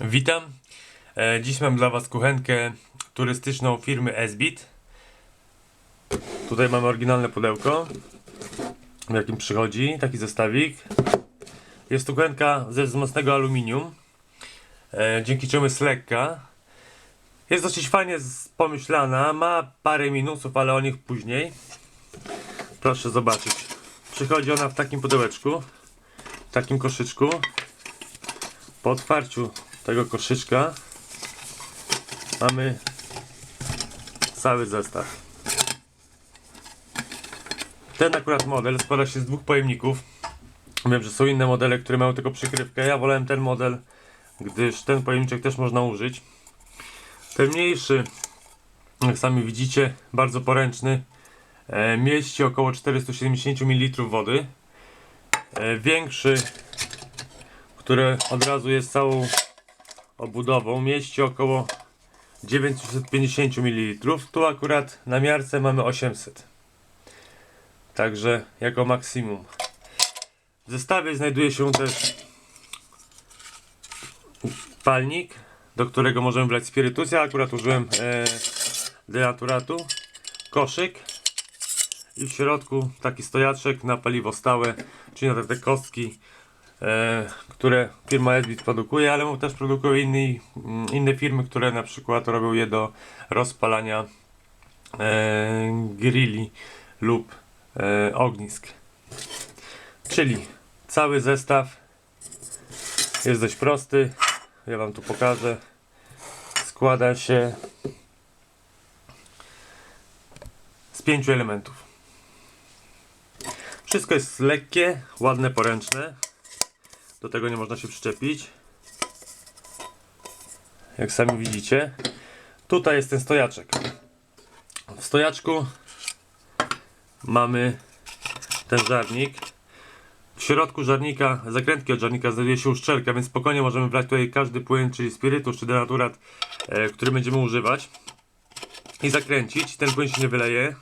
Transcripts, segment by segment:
Witam. E, Dziś mam dla Was kuchenkę turystyczną firmy Esbit. Tutaj mamy oryginalne pudełko, w jakim przychodzi taki zestawik. Jest to kuchenka ze wzmocnego aluminium, e, dzięki czemu jest lekka. Jest dosyć fajnie pomyślana, ma parę minusów, ale o nich później. Proszę zobaczyć. Przychodzi ona w takim pudełeczku, w takim koszyczku. Po otwarciu tego koszyczka mamy cały zestaw. Ten akurat model składa się z dwóch pojemników. Wiem, że są inne modele, które mają tylko przykrywkę. Ja wolałem ten model, gdyż ten pojemniczek też można użyć. Ten mniejszy, jak sami widzicie, bardzo poręczny, e, mieści około 470 ml wody. E, większy które od razu jest całą obudową, mieści około 950 ml. Tu akurat na miarce mamy 800. Także jako maksimum. W zestawie znajduje się też palnik, do którego możemy wlać spirytus. Ja akurat użyłem e, denaturatu, koszyk i w środku taki stojaczek na paliwo stałe, czyli na te kostki które firma Edbit produkuje, ale też produkują inni, mm, inne firmy, które na przykład robią je do rozpalania e, grilli lub e, ognisk. Czyli cały zestaw jest dość prosty. Ja Wam tu pokażę. Składa się z pięciu elementów. Wszystko jest lekkie, ładne, poręczne. Do tego nie można się przyczepić. Jak sami widzicie. Tutaj jest ten stojaczek. W stojaczku mamy ten żarnik. W środku żarnika, zakrętki od żarnika znajduje się uszczelka, więc spokojnie możemy wlać tutaj każdy płyn, czyli spirytus czy denaturat, e, który będziemy używać. I zakręcić. Ten płyn się nie wyleje.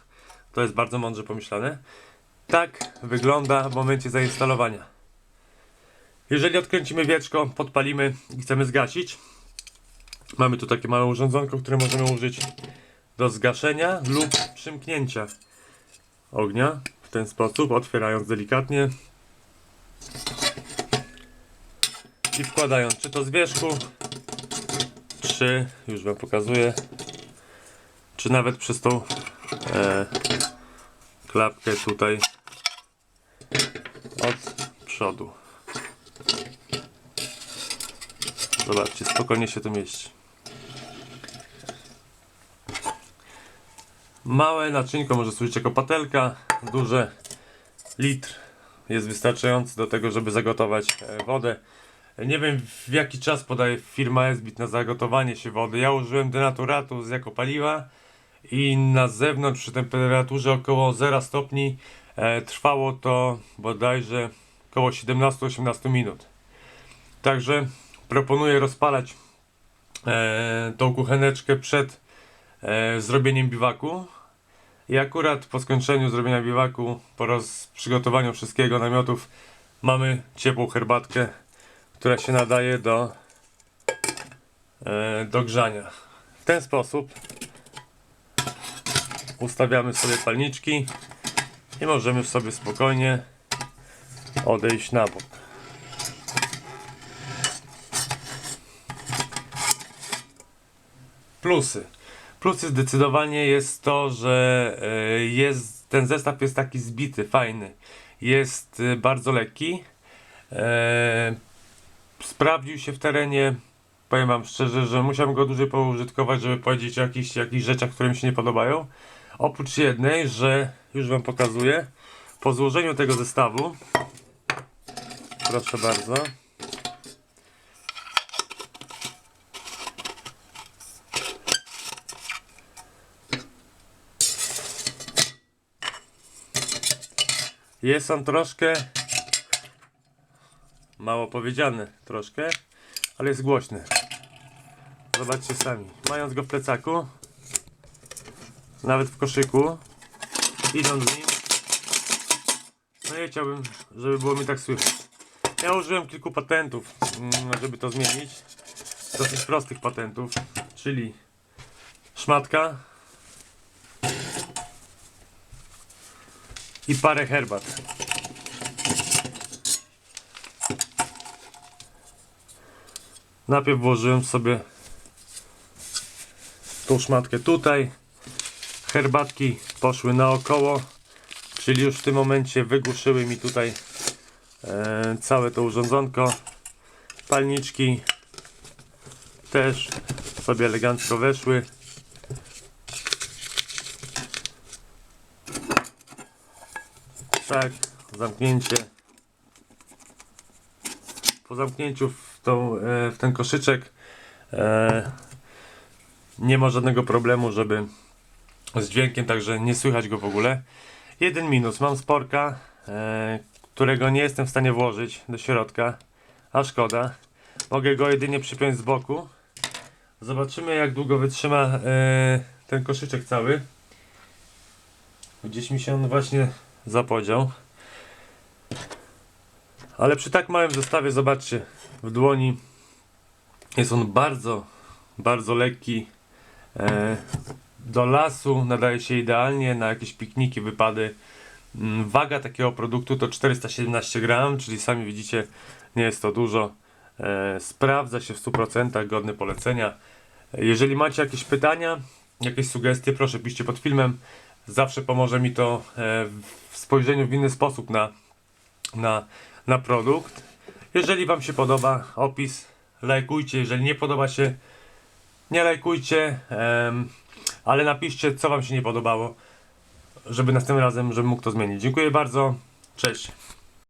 To jest bardzo mądrze pomyślane. Tak wygląda w momencie zainstalowania. Jeżeli odkręcimy wieczko, podpalimy i chcemy zgasić, mamy tu takie małe urządzonko, które możemy użyć do zgaszenia lub przymknięcia ognia w ten sposób, otwierając delikatnie i wkładając czy to z wierzchu, czy już Wam pokazuję, czy nawet przez tą e, klapkę tutaj od przodu. Zobaczcie, spokojnie się to mieści. Małe naczynko może służyć jako patelka, duże litr jest wystarczający do tego, żeby zagotować e, wodę. Nie wiem w jaki czas podaje firma Esbit na zagotowanie się wody. Ja użyłem denaturatu jako paliwa i na zewnątrz przy temperaturze około 0 stopni e, trwało to bodajże około 17-18 minut. Także proponuję rozpalać e, tą kucheneczkę przed e, zrobieniem biwaku. I akurat po skończeniu zrobienia biwaku, po roz, przygotowaniu wszystkiego, namiotów, mamy ciepłą herbatkę, która się nadaje do, e, do grzania. W ten sposób ustawiamy sobie palniczki i możemy sobie spokojnie odejść na bok. Plusy. Plusy zdecydowanie jest to, że e, jest, ten zestaw jest taki zbity, fajny. Jest e, bardzo lekki. E, sprawdził się w terenie. Powiem Wam szczerze, że musiałem go dłużej poużytkować, żeby powiedzieć o jakichś, jakichś rzeczach, które mi się nie podobają. Oprócz jednej, że już Wam pokazuję. Po złożeniu tego zestawu, proszę bardzo. Jest on troszkę mało powiedziane, troszkę, ale jest głośny. Zobaczcie sami. Mając go w plecaku, nawet w koszyku, idąc z nim, no nie chciałbym, żeby było mi tak słychać. Ja użyłem kilku patentów, mm, żeby to zmienić. dosyć prostych patentów, czyli szmatka i parę herbat. Najpierw włożyłem sobie tą szmatkę tutaj. Herbatki poszły naokoło, czyli już w tym momencie wygłuszyły mi tutaj e, całe to urządzonko. Palniczki też sobie elegancko weszły. Tak, zamknięcie. Po zamknięciu w, tą, e, w ten koszyczek e, nie ma żadnego problemu, żeby z dźwiękiem, także nie słychać go w ogóle. Jeden minus, mam sporka, e, którego nie jestem w stanie włożyć do środka, a szkoda. Mogę go jedynie przypiąć z boku. Zobaczymy jak długo wytrzyma ten koszyczek cały. Gdzieś mi się on właśnie zapodział. Ale przy tak małym zestawie, zobaczcie, w dłoni jest on bardzo, bardzo lekki. E, do lasu nadaje się idealnie na jakieś pikniki, wypady. Mm, Waga takiego produktu to 417 gram, czyli sami widzicie, nie jest to dużo. E, sprawdza się w 100%, godny polecenia. Jeżeli macie jakieś pytania, jakieś sugestie, proszę piszcie pod filmem. Zawsze pomoże mi to e, w spojrzeniu w inny sposób na, na, na produkt. Jeżeli Wam się podoba opis, lajkujcie. Jeżeli nie podoba się, nie lajkujcie, ale napiszcie, co Wam się nie podobało, żeby następnym razem, żebym mógł to zmienić. Dziękuję bardzo. Cześć.